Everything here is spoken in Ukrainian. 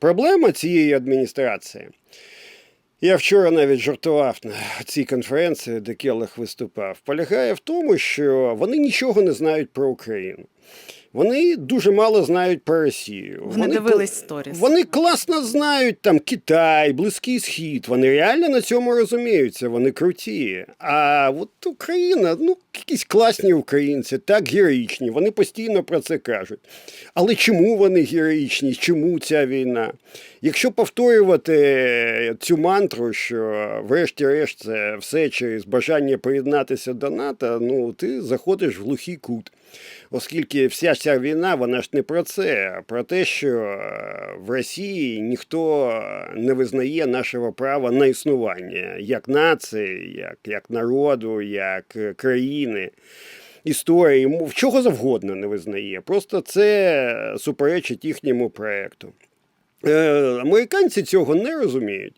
Проблема цієї адміністрації. Я вчора навіть жартував на цій конференції, де Келлах виступав, полягає в тому, що вони нічого не знають про Україну. Вони дуже мало знають про Росію. Вони дивились сторіс. Вони класно знають там Китай, Близький Схід. Вони реально на цьому розуміються, вони круті. А от Україна, ну, якісь класні українці, так героїчні, вони постійно про це кажуть. Але чому вони героїчні? Чому ця війна? Якщо повторювати цю мантру, що врешті-решт це все через бажання приєднатися до НАТО, ну ти заходиш в глухий кут. Оскільки вся ця війна, вона ж не про це, а про те, що е, в Росії ніхто не визнає нашого права на існування як нації, як, як народу, як е, країни. Історії, мов чого завгодно не визнає. Просто це суперечить їхньому проєкту. Е, американці цього не розуміють.